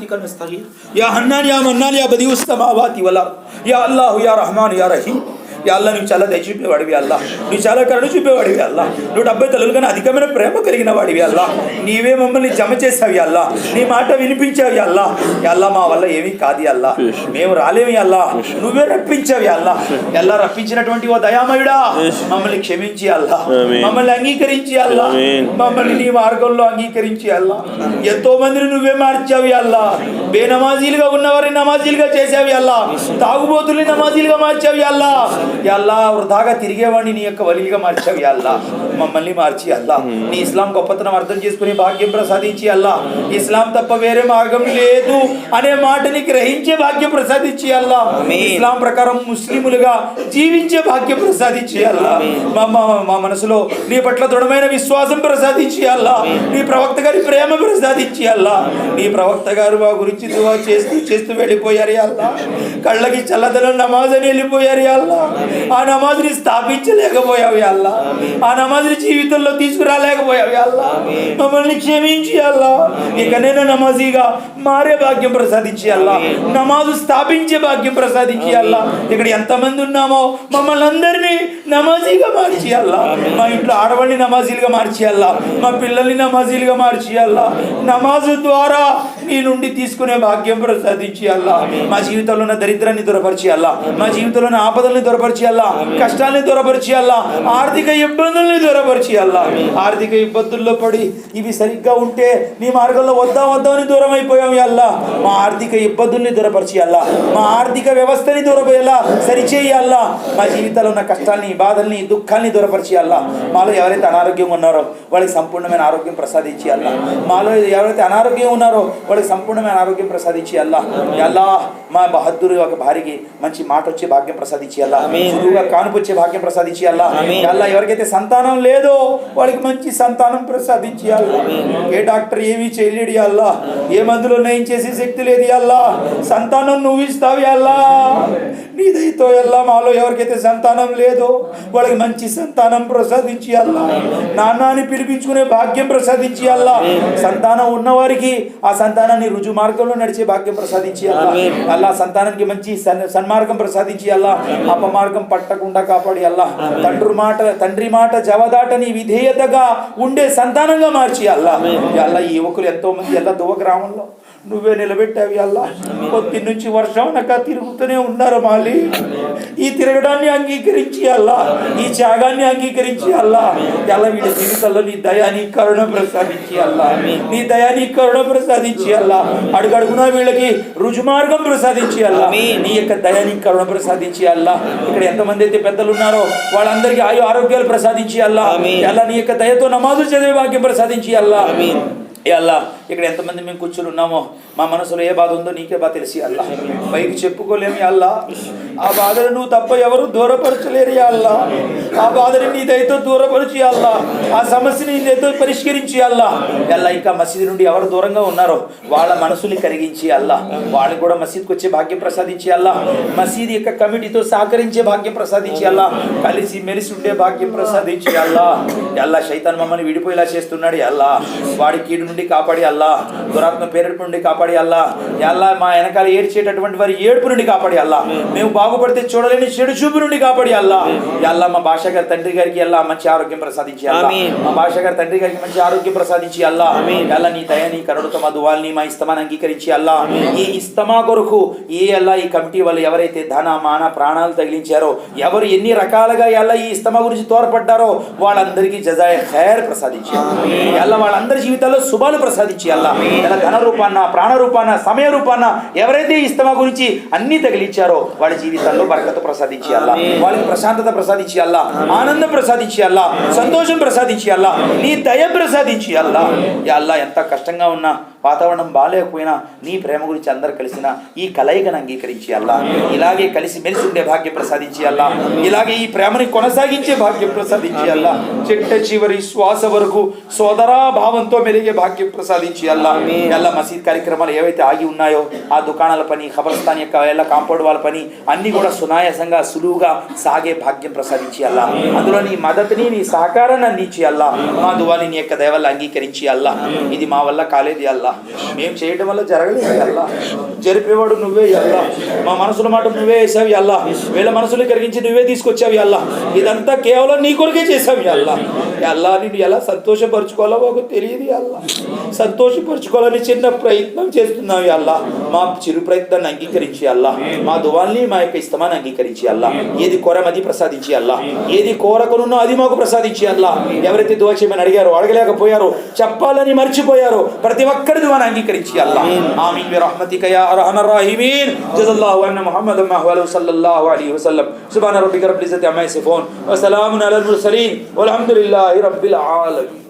برحمتک نستغیث یا حنان یا منان یا بدیع السماوات والارض. یا اللہ یا رحمان یا رحیم. అల్లా నువ్వు చాలా దయ చూపేవాడివి అల్లా నువ్వు చాలా కరుణ చూపేవాడివి అల్లా నువ్వు డెబ్బై తల్లులు కానీ అధికమైన ప్రేమ కలిగిన వాడివి అల్లా నీవే మమ్మల్ని జమ చేసావి అల్లా నీ మాట వినిపించావి అల్లా అల్లా మా వల్ల ఏమీ కాదు అల్లా మేము రాలేమి అల్లా నువ్వే రప్పించావి అల్లా ఎలా రప్పించినటువంటి ఓ దయామయుడా మమ్మల్ని క్షమించి అల్లా. మమ్మల్ని అంగీకరించి అల్లా. మమ్మల్ని నీ మార్గంలో అంగీకరించి అల్లా ఎంతో మందిని నువ్వే మార్చావి అల్లా బేనమాజీలుగా ఉన్నవారిని నమాజీలుగా చేసావి అల్లా తాగుబోతుల్ని నమాజీలుగా మార్చావి అల్లా అల్లా వృధాగా తిరిగేవాడిని నీ యొక్క వలిగా మార్చావి అల్లా మమ్మల్ని మార్చి అల్లా నీ ఇస్లాం గొప్పతనం అర్థం చేసుకునే భాగ్యం ప్రసాదించి అల్లా ఇస్లాం తప్ప వేరే మార్గం లేదు అనే మాటని గ్రహించే భాగ్యం ప్రసాదించి అల్లా ఇస్లాం ప్రకారం ముస్లిములుగా జీవించే భాగ్యం ప్రసాదించి అల్లా మా మనసులో నీ పట్ల దృఢమైన విశ్వాసం ప్రసాదించి అల్లా నీ ప్రవక్త గారి ప్రేమ ప్రసాదించి అల్లా నీ ప్రవక్త గారు మా గురించి దువా చేస్తూ చేస్తూ వెళ్ళిపోయారు అల్లా కళ్ళకి చల్లదనం నమాజ్ అని వెళ్ళిపోయారు అల్లా ఆ నమాజ్ని స్థాపించలేకపోయావు అల్లా ఆ నమాజ్ని జీవితంలో తీసుకురాలేకపోయావు అల్లా మమ్మల్ని క్షమించి అల్లా ఇక నేను నమాజీగా మారే భాగ్యం ప్రసాదించి అల్లా నమాజు స్థాపించే భాగ్యం ప్రసాదించి అల్లా ఇక్కడ ఎంతమంది ఉన్నామో మమ్మల్ని అందరినీ నమాజీగా మార్చి అల్లా మా ఇంట్లో ఆడవాళ్ళని నమాజీలుగా మార్చి అల్లా మా పిల్లల్ని నమాజీలుగా మార్చి అల్లా నమాజు ద్వారా నీ నుండి తీసుకునే భాగ్యం ప్రసాదించి అల్లా మా జీవితంలో ఉన్న దరిద్రాన్ని దూరపరిచి అల్లా మా జీవితంలో ఉన్న ఆపదల్ని దూరపరిచి అల్లా కష్టాల్ని దూరపరిచి అల్లా ఆర్థిక ఇబ్బందుల్ని దూరపరిచి అల్లా ఆర్థిక ఇబ్బందుల్లో పడి ఇవి సరిగ్గా ఉంటే నీ మార్గంలో వద్దా వద్దా అని దూరం అయిపోయాం అల్లా మా ఆర్థిక ఇబ్బందుల్ని దూరపరిచి అల్లా మా ఆర్థిక వ్యవస్థని దూరపోయేలా సరిచేయి అల్లా మా జీవితంలో ఉన్న కష్టాల్ని బాధల్ని దుఃఖాల్ని దూరపరిచి అల్లా మాలో ఎవరైతే అనారోగ్యంగా ఉన్నారో వాళ్ళకి సంపూర్ణమైన ఆరోగ్యం ప్రసాదించి అల్లా మాలో ఎవరైతే అనారోగ్యం ఉన్నారో వాళ్ళకి సంపూర్ణమైన ఆరోగ్యం ప్రసాదించి అల్లా అల్లా మా బహద్దూరు ఒక భార్యకి మంచి మాట వచ్చే భాగ్యం ప్రసాదించి అల్లా సులువుగా కానుపు వచ్చే భాగ్యం ప్రసాదించి అల్లా. అల్లా ఎవరికైతే సంతానం లేదో వాళ్ళకి మంచి సంతానం ప్రసాదించి అల్లా. ఏ డాక్టర్ ఏమీ చేయలేడు అల్లా. ఏ మందులో నయం చేసే శక్తి లేదు అల్లా. సంతానం నువ్వు ఇస్తావు అల్లా. నీ దయతో అల్లా మాలో ఎవరికైతే సంతానం లేదో వాళ్ళకి మంచి సంతానం ప్రసాదించి అల్లా. నాన్న అని పిలిపించుకునే భాగ్యం ప్రసాదించి అల్లా. సంతానం ఉన్నవారికి ఆ సంతానాన్ని రుజు మార్గంలో నడిచే భాగ్యం ప్రసాదించి అల్లా. అల్లా సంతానానికి మంచి సన్- సన్మార్గం ప్రసాదించి అల్లా. అపమార్గం పట్టకుండా కాపాడి అల్లా. తండ్రి మాట తండ్రి మాట జవదాటని విధేయతగా ఉండే సంతానంగా మార్చి అల్లా. అల్లా ఈ యువకులు ఎంతో మంది ఎలా దువ్వ గ్రామంలో నువ్వే నిలబెట్టావి అల్లా. కొద్ది నుంచి వర్షం అనక తిరుగుతూనే ఉన్నారు మాలి. ఈ తిరగడాన్ని అంగీకరించి అల్లా. ఈ త్యాగాన్ని అంగీకరించి అల్లా. ఎలా వీళ్ళ జీవితంలో నీ దయాని కరుణ ప్రసాదించి అల్లా. నీ దయాని కరుణ ప్రసాదించి అల్లా. అడుగడుగునా వీళ్ళకి రుజుమార్గం ప్రసాదించి అల్లా. నీ యొక్క దయాని కరుణ ప్రసాదించి అల్లా. ఇక్కడ ఎంతమంది అయితే పెద్దలు ఉన్నారో వాళ్ళందరికీ ఆయు ఆరోగ్యాలు ప్రసాదించి అల్లా. అల్లా నీ యొక్క దయతో నమాజులు చదివే భాగ్యం ప్రసాదించి అల్లా. అల్లా ఇక్కడ ఎంతమంది మేము కూర్చుని ఉన్నామో మా మనసులో ఏ బాధ ఉందో నీకే బాగా తెలిసి అల్లా పైకి చెప్పుకోలేము అల్లా ఆ బాధను నువ్వు తప్ప ఎవరు దూరపరచలేరు అల్లా ఆ బాధని నీ దయతో దూరపరిచి అల్లా ఆ సమస్యని నీ దయతో పరిష్కరించి అల్లా అల్లా ఇంకా మసీదు నుండి ఎవరు దూరంగా ఉన్నారో వాళ్ళ మనసుని కరిగించి అల్లా వాళ్ళు కూడా మసీద్కి వచ్చే భాగ్యం ప్రసాదించి అల్లా మసీద్ యొక్క కమిటీతో సహకరించే భాగ్యం ప్రసాదించి అల్లా కలిసి మెలిసి ఉండే భాగ్యం ప్రసాదించి అల్లా అల్లా శైతాన్ మమ్మల్ని విడిపోయేలా చేస్తున్నాడు అల్లా వాడి కీడు నుండి కాపాడి అల్లా దురాత్మ పేరెడుపు నుండి కాపాడి అల్లా. అల్లా మా వెనకాల ఏడ్చేటటువంటి వారి ఏడుపు నుండి కాపాడి అల్లా. మేము బాగుపడితే చూడలేని చెడు చూపు నుండి కాపాడి అల్లా. అల్లా మా భాష గారి తండ్రి గారికి అల్లా మంచి ఆరోగ్యం ప్రసాదించి అల్లా. మా భాష గారి తండ్రి గారికి మంచి ఆరోగ్యం ప్రసాదించి అల్లా. అల్లా నీ దయ నీ కరుణతో మా దువాల్ని మా ఇస్తమాన్ని అంగీకరించి అల్లా. ఈ ఇస్తమా కొరకు ఈ అల్లా ఈ కమిటీ వాళ్ళు ఎవరైతే ధన మాన ప్రాణాలు తగిలించారో ఎవరు ఎన్ని రకాలుగా అల్లా ఈ ఇస్తమా గురించి తోడ్పడ్డారో వాళ్ళందరికీ జజాయ ఖైర్ ప్రసాదించి అల్లా వాళ్ళందరి జీవితాల్లో శుభాలు ప్రసాదించి అల్లా. ఇలా ధన రూపాన ప్రాణ రూపాన సమయ రూపాన ఎవరైతే ఇస్తమా గురించి అన్ని తగిలించారో వాళ్ళ జీవితాల్లో బరకత ప్రసాదించి అల్లా. వాళ్ళకి ప్రశాంతత ప్రసాదించి అల్లా. ఆనందం ప్రసాదించి అల్లా. సంతోషం ప్రసాదించి అల్లా. నీ దయ ప్రసాదించి అల్లా. అల్లా ఎంత కష్టంగా ఉన్నా వాతావరణం బాగాలేకపోయినా నీ ప్రేమ గురించి అందరు కలిసిన ఈ కలయికను అంగీకరించి అల్లా. ఇలాగే కలిసి మెలిసి ఉండే భాగ్యం ప్రసాదించి అల్లా. ఇలాగే ఈ ప్రేమని కొనసాగించే భాగ్యం ప్రసాదించి అల్లా. చిట్ట చివరి శ్వాస వరకు సోదరా భావంతో మెలిగే భాగ్యం ప్రసాదించి అల్లా అల్లా మసీద్ కార్యక్రమాలు ఏవైతే ఆగి ఉన్నాయో ఆ దుకాణాల పని ఖబర్స్థాన్ యొక్క ఎలా కాంపౌండ్ వాళ్ళ పని అన్ని కూడా సునాయాసంగా సులువుగా సాగే భాగ్యం ప్రసాదించి అల్లా. అందులో నీ మద్దతుని నీ సహకారాన్ని అందించి అల్లా. మా దువాని నీ యొక్క దయ వల్ల అంగీకరించి అల్లా. ఇది మా వల్ల కాలేదు అల్లా. మేము చేయడం వల్ల జరగలేదు అల్లా. జరిపేవాడు నువ్వే అల్లా. మా మనసుల మాట నువ్వే వేసావు అల్లా. వీళ్ళ మనసులు కరిగించి నువ్వే తీసుకొచ్చావు అల్లా. ఇదంతా కేవలం నీ కొరకే చేసావు అల్లా. అల్లా నిన్ను ఎలా సంతోషపరచుకోవాలో మాకు తెలియదు అల్లా. సంతోషపరచుకోవాలని చిన్న ప్రయత్నం చేస్తున్నావు అల్లా మా చిరు ప్రయత్నాన్ని అంగీకరించి అల్లా మా దువాల్ని మా యొక్క ఇష్టమాన్ని అంగీకరించి అల్లా ఏది కోరమది ప్రసాదించి అల్లా ఏది కోరకునున్నో అది మాకు ప్రసాదించి అల్లా ఎవరైతే దువా చేయమని అడిగారో అడగలేకపోయారో చెప్పాలని మర్చిపోయారో ప్రతి ఒక్కరి దువాన్ని అంగీకరించి అల్లా ఆమీన్ برحمتك يا ارحم الراحمين جزا الله ان محمد ما هو صلى الله عليه وسلم سبحان ربك رب العزه عما يصفون وسلام على المرسلين والحمد لله رب العالمين